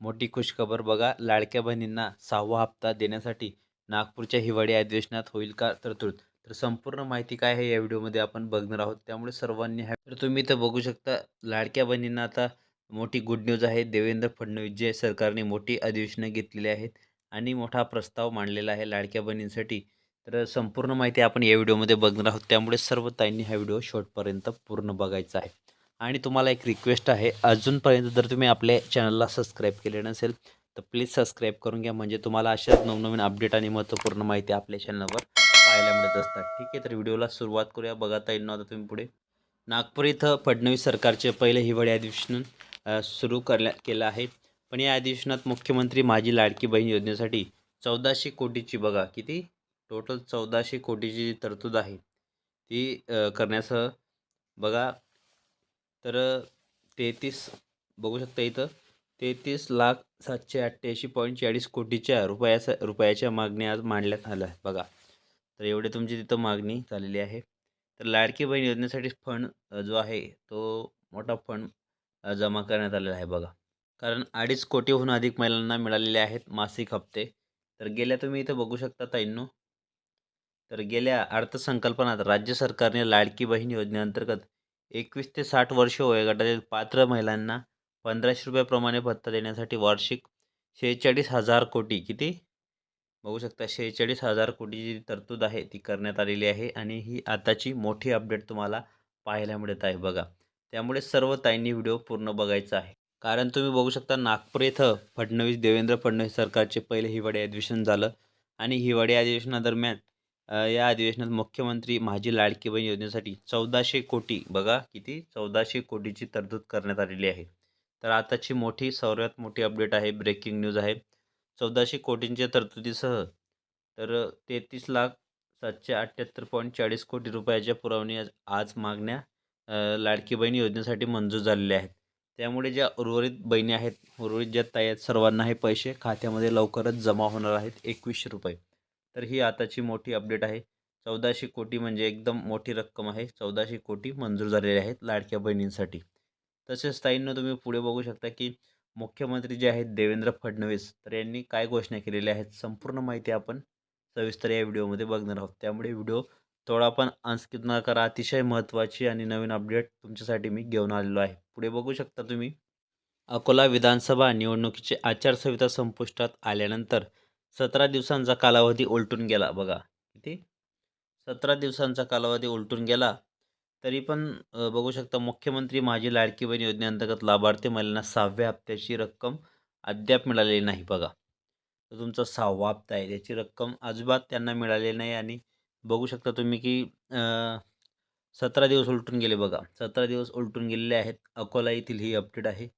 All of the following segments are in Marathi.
मोठी खुशखबर बघा. लाडक्या बहिणींना सहावा हप्ता देण्यासाठी नागपूरच्या हिवाळी अधिवेशनात होईल का तरतूद? तर संपूर्ण माहिती काय आहे या व्हिडिओमध्ये आपण बघणार आहोत. त्यामुळे सर्वांनी हा तर तुम्ही इथं बघू शकता लाडक्या बहिणींना आता मोठी गुड न्यूज आहे. देवेंद्र फडणवीस जे सरकारने मोठी अधिवेशनं घेतलेली आहेत आणि मोठा प्रस्ताव मांडलेला आहे लाडक्या बहिणींसाठी. तर संपूर्ण माहिती आपण या व्हिडिओमध्ये बघणार आहोत. त्यामुळे सर्व ताईंनी हा व्हिडिओ शेवटपर्यंत पूर्ण बघायचा आहे. आणि तुम्हाला एक रिक्वेस्ट आहे अजूनपर्यंत जर तुम्ही आपल्या चॅनलला सबस्क्राईब केले नसेल तर प्लीज सबस्क्राईब करून घ्या. म्हणजे तुम्हाला अशाच नवनवीन अपडेट आणि महत्त्वपूर्ण माहिती आपल्या चॅनलवर पाहायला मिळत असतात. ठीक आहे तर व्हिडिओला सुरुवात करूया. बघता येईल ना आता तुम्ही पुढे. नागपूर इथं फडणवीस सरकारचे पहिले हिवाळी अधिवेशन सुरू करल्या केलं आहे. पण या अधिवेशनात मुख्यमंत्री माझी लाडकी बहीण योजनेसाठी चौदाशे कोटीची बघा किती? टोटल चौदाशे कोटीची जी तरतूद आहे. ती करण्यासह बघा तर तेहतीस बघू शकता इथं तेहतीस लाख सातशे अठ्ठ्याऐंशी पॉईंट चाळीस कोटीच्या रुपयाचा रुपयाच्या मागण्या आज मांडण्यात आल्या आहेत. बघा तर एवढे तुमची तिथं मागणी झालेली आहे. तर लाडकी बहीण योजनेसाठी फंड जो आहे तो मोठा फंड जमा करण्यात आलेला आहे बघा. कारण अडीच कोटीहून अधिक महिलांना मिळालेले आहेत मासिक हप्ते. तर गेल्या तुम्ही इथं बघू शकता ताईंनो तर गेल्या अर्थसंकल्पनात राज्य सरकारने लाडकी बहीण योजनेअंतर्गत एकवीस ते साठ वर्ष वयोगटातील पात्र महिलांना पंधराशे रुपयाप्रमाणे भत्ता देण्यासाठी वार्षिक शेहेचाळीस हजार कोटी किती? बघू शकता शेहेचाळीस हजार कोटीची जी तरतूद आहे ती करण्यात आलेली आहे आणि ही आताची मोठी अपडेट तुम्हाला पाहायला मिळत आहे बघा. त्यामुळे सर्व ताईंनी व्हिडिओ पूर्ण बघायचा आहे. कारण तुम्ही बघू शकता नागपूर इथं फडणवीस देवेंद्र फडणवीस सरकारचे पहिले हिवाळी अधिवेशन झालं आणि हिवाळी अधिवेशनादरम्यान या अधिवेशनात मुख्यमंत्री माझी लाडकी बहीण योजनेसाठी चौदाशे कोटी बघा किती? चौदाशे कोटीची तरतूद करण्यात आलेली आहे. तर आताची मोठी सर्वात मोठी अपडेट आहे ब्रेकिंग न्यूज आहे. चौदाशे कोटींच्या तरतुदीसह तर तेहतीस लाख सातशे अठ्ठ्याहत्तर पॉईंट चाळीस कोटी रुपयाच्या पुरवणी आज आज मागण्या लाडकी बहीण योजनेसाठी मंजूर झालेल्या आहेत. त्यामुळे ज्या उर्वरित बहिणी आहेत उर्वरित ज्या ताई आहेत सर्वांना हे पैसे खात्यामध्ये लवकरच जमा होणार आहेत एकवीसशे रुपये. तर ही आताची मोठी अपडेट आहे. चौदाशे कोटी म्हणजे एकदम मोठी रक्कम आहे. चौदाशे कोटी मंजूर झालेले आहेत लाडक्या बहिणींसाठी. तसेच ताईंना तुम्ही पुढे बघू शकता की मुख्यमंत्री जे आहेत देवेंद्र फडणवीस तर यांनी काय घोषणा केलेल्या आहेत संपूर्ण माहिती आपण सविस्तर या व्हिडिओमध्ये बघणार आहोत. त्यामुळे व्हिडिओ थोडा पण अनस्किप न करा. अतिशय महत्त्वाची आणि नवीन अपडेट तुमच्यासाठी मी घेऊन आलेलो आहे. पुढे बघू शकता तुम्ही. अकोला विधानसभा निवडणुकीची आचारसंहिता संपुष्टात आल्यानंतर सतरा दिवसांचा कालावधी उलटून गेला. बघा किती? सतरा दिवसांचा कालावधी उलटून गेला. तरी पण बघू शकता मुख्यमंत्री माझी लाडकी बहीण योजनेअंतर्गत लाभार्थी महिलांना सहाव्या हप्त्याची रक्कम अद्याप मिळालेली नाही बघा. तर तुमचा सहावा हप्ता आहे. त्याची रक्कम अजिबात त्यांना मिळालेली नाही आणि बघू शकता तुम्ही की सतरा दिवस उलटून गेले बघा. सतरा दिवस उलटून गेलेले आहेत. अकोला येथील ही अपडेट आहे.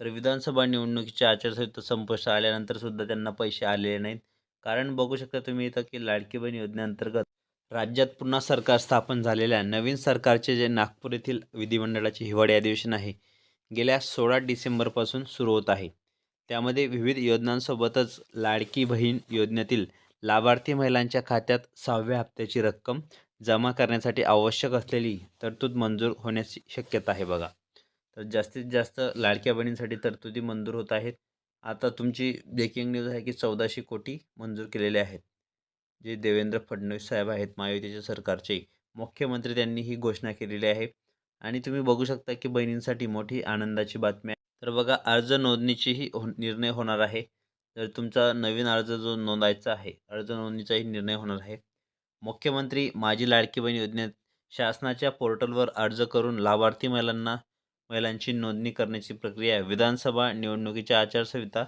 तर विधानसभा निवडणुकीच्या आचारसंहिता संपुष्ट आल्यानंतर सुद्धा त्यांना पैसे आलेले नाहीत. कारण बघू शकता तुम्ही इथं की लाडकी बहीण योजनेअंतर्गत राज्यात पुन्हा सरकार स्थापन झालेल्या नवीन सरकारचे जे नागपूर येथील विधिमंडळाचे हिवाळी अधिवेशन आहे गेल्या सोळा डिसेंबरपासून सुरू होत आहे. त्यामध्ये विविध योजनांसोबतच लाडकी बहीण योजनेतील लाभार्थी महिलांच्या खात्यात सहाव्या हप्त्याची रक्कम जमा करण्यासाठी आवश्यक असलेली तरतूद मंजूर होण्याची शक्यता आहे बघा. तर जास्तीत जास्त लाडक्या बहिणींसाठी तरतुदी मंजूर होत आहेत. आता तुमची ब्रेकिंग न्यूज आहे की चौदाशे कोटी मंजूर केलेले आहेत. जे देवेंद्र फडणवीस साहेब आहेत महायुतीच्या सरकारचे मुख्यमंत्री त्यांनी ही घोषणा केलेली आहे. आणि तुम्ही बघू शकता की बहिणींसाठी मोठी आनंदाची बातमी आहे. तर बघा अर्ज नोंदणीचीही हो निर्णय होणार आहे. तर तुमचा नवीन अर्ज जो नोंदायचा आहे अर्ज नोंदणीचाही निर्णय होणार आहे. मुख्यमंत्री माझी लाडकी बहीण योजनेत शासनाच्या पोर्टलवर अर्ज करून लाभार्थी महिलांना महिलांची नोंदणी करण्याची प्रक्रिया विधानसभा निवडणुकीच्या आचारसंहिता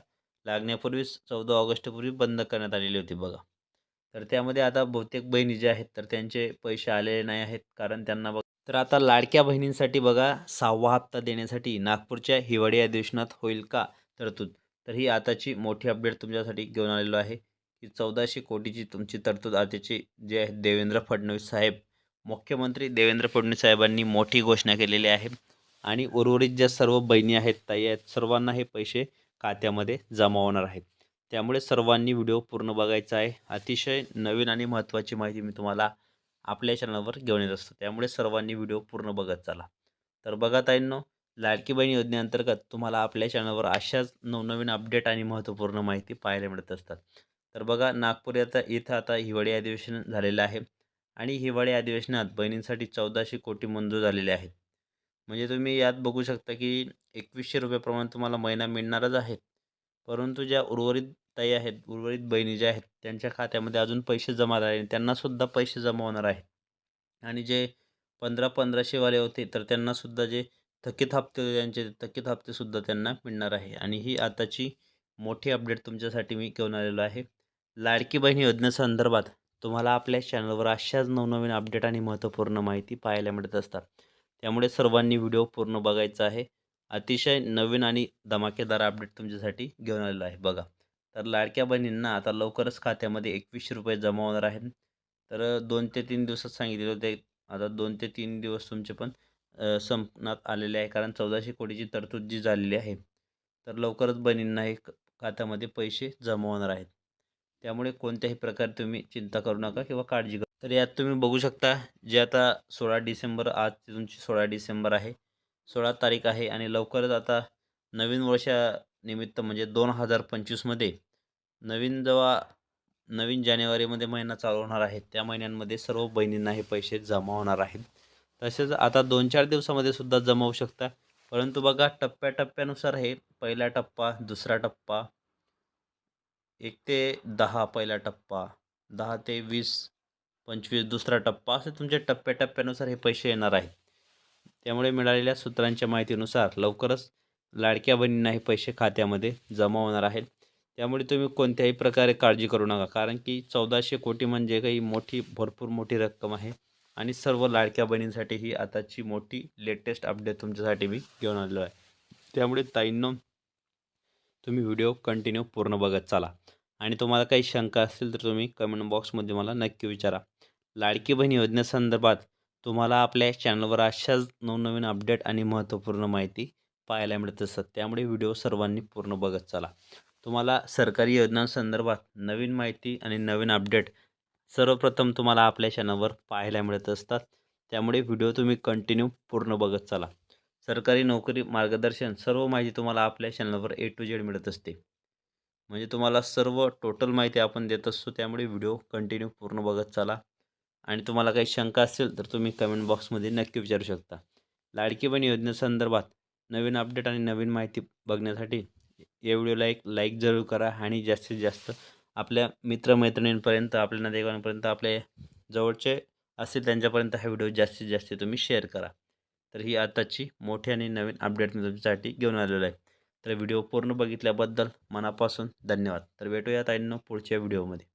लागण्यापूर्वीच चौदा ऑगस्टपूर्वी बंद करण्यात आलेली होती बघा. तर त्यामध्ये आता बहुतेक बहिणी ज्या आहेत तर त्यांचे पैसे आलेले नाही आहेत कारण त्यांना बघ तर आता लाडक्या बहिणींसाठी बघा सहावा हप्ता देण्यासाठी नागपूरच्या हिवाळी अधिवेशनात होईल का तरतूद? तर ही आताची मोठी अपडेट तुमच्यासाठी घेऊन आलेलो आहे की चौदाशे कोटीची तुमची तरतूद आताची जे आहे देवेंद्र फडणवीस साहेब. मुख्यमंत्री देवेंद्र फडणवीस साहेबांनी मोठी घोषणा केलेली आहे. आणि उर्वरित ज्या सर्व बहिणी आहेत ताई आहेत सर्वांना हे पैसे खात्यामध्ये जमा होणार आहेत. त्यामुळे सर्वांनी व्हिडिओ पूर्ण बघायचा आहे. अतिशय नवीन आणि महत्त्वाची माहिती मी तुम्हाला आपल्या चॅनलवर घेऊन येत असतो. त्यामुळे सर्वांनी व्हिडिओ पूर्ण बघत चला. तर बघा ताईंनो लाडकी बहीण योजनेअंतर्गत तुम्हाला आपल्या चॅनलवर अशाच नवनवीन अपडेट आणि महत्त्वपूर्ण माहिती पाहायला मिळत असतात. तर बघा नागपूर आता इथं आता हिवाळी अधिवेशन झालेलं आहे. आणि हिवाळी अधिवेशनात बहिणींसाठी चौदाशे कोटी मंजूर झालेले आहेत. म्हणजे तुम्ही यात बघू शकता की एकवीसशे रुपयाप्रमाणे तुम्हाला महिना मिळणारच आहे. परंतु ज्या उर्वरित ताई आहेत उर्वरित बहिणी ज्या आहेत त्यांच्या खात्यामध्ये अजून पैसे जमा झाले त्यांनासुद्धा पैसे जमा होणार आहेत. आणि जे पंधरा पंधराशेवाले होते तर त्यांनासुद्धा जे थकीत हप्ते त्यांचे थकीत हप्तेसुद्धा त्यांना मिळणार आहे. आणि ही आताची मोठी अपडेट तुमच्यासाठी मी घेऊन आलेलो आहे. लाडकी बहीण योजनेसंदर्भात तुम्हाला आपल्या चॅनलवर अशाच नवनवीन अपडेट आणि महत्त्वपूर्ण माहिती पाहायला मिळत असतात. त्यामुळे सर्वांनी व्हिडिओ पूर्ण बघायचा आहे. अतिशय नवीन आणि धमाकेदार अपडेट तुमच्यासाठी घेऊन आलेलो आहे बघा. तर लाडक्या बहिणींना आता लवकरच खात्यामध्ये एकवीसशे रुपये जमा होणार आहेत. तर दोन ते तीन दिवसात सांगितलेलं होते. आता दोन ते तीन दिवस तुमचे पण संपण्यात आलेले आहे. कारण चौदाशे कोटीची तरतूद जी झालेली आहे. तर लवकरच बहिणींना हे खात्यामध्ये पैसे जमा होणार आहेत. त्यामुळे कोणत्याही प्रकारे तुम्ही चिंता करू नका किंवा काळजी करू तर यात तुम्ही बघू शकता जे आता सोळा डिसेंबर आज तुमची सोळा डिसेंबर आहे. सोळा तारीख आहे आणि लवकरच आता नवीन वर्षानिमित्त म्हणजे दोन हजार पंचवीसमध्ये नवीन जेव्हा नवीन जानेवारीमध्ये महिना चालू होणार आहे त्या महिन्यांमध्ये सर्व बहिणींना हे पैसे जमा होणार आहेत. तसेच आता दोन चार दिवसामध्ये सुद्धा जमा होऊ शकता. परंतु बघा टप्प्याटप्प्यानुसार हे पहिला टप्पा दुसरा टप्पा एक ते दहा पहिला टप्पा दहा ते वीस पंचवीस दुसरा टप्पा असे तुमच्या टप्प्याटप्प्यानुसार हे पैसे येणार आहेत. त्यामुळे मिळालेल्या सूत्रांच्या माहितीनुसार लवकरच लाडक्या बहिणींना हे पैसे खात्यामध्ये जमा होणार आहेत. त्यामुळे तुम्ही कोणत्याही प्रकारे काळजी करू नका कारण की चौदाशे कोटी म्हणजे काही मोठी भरपूर मोठी रक्कम आहे. आणि सर्व लाडक्या बहिणींसाठी ही आताची मोठी लेटेस्ट अपडेट तुमच्यासाठी मी घेऊन आलेलो आहे. त्यामुळे ताईंनो तुम्ही व्हिडिओ कंटिन्यू पूर्ण बघत चाला. आणि तुम्हाला काही शंका असतील तर तुम्ही कमेंट बॉक्समध्ये मला नक्की विचारा. लाडकी बहीण योजनेसंदर्भात तुम्हाला आपल्या चॅनलवर अशाच नवनवीन अपडेट आणि महत्त्वपूर्ण माहिती पाहायला मिळत असतात त्यामुळे व्हिडिओ सर्वांनी पूर्ण बघत चला. तुम्हाला सरकारी योजनांसंदर्भात नवीन माहिती आणि नवीन अपडेट सर्वप्रथम तुम्हाला आपल्या चॅनलवर पाहायला मिळत असतात. त्यामुळे व्हिडिओ तुम्ही कंटिन्यू पूर्ण बघत चला. सरकारी नोकरी मार्गदर्शन सर्व माहिती तुम्हाला आपल्या चॅनलवर ए टू जेड मिळत असते. म्हणजे तुम्हाला सर्व टोटल माहिती आपण देत असतो. त्यामुळे व्हिडिओ कंटिन्यू पूर्ण बघत चला. आणि तुम्हाला काही शंका असेल तर तुम्ही कमेंट बॉक्समध्ये नक्की विचारू शकता. लाडकी बहीण योजनेसंदर्भात नवीन अपडेट आणि नवीन माहिती बघण्यासाठी या व्हिडिओला एक लाईक जरूर करा आणि जास्तीत जास्त आपल्या मित्रमैत्रिणींपर्यंत आपल्या नातेवाईकांपर्यंत आपले जवळचे असतील त्यांच्यापर्यंत हा व्हिडिओ जास्तीत जास्त तुम्ही शेअर करा. तर ही आताची मोठी आणि नवीन अपडेट मी तुमच्यासाठी घेऊन आलेलो आहे. तर व्हिडिओ पूर्ण बघितल्याबद्दल मनापासून धन्यवाद. तर भेटूया ताईंनो पुढच्या व्हिडिओमध्ये.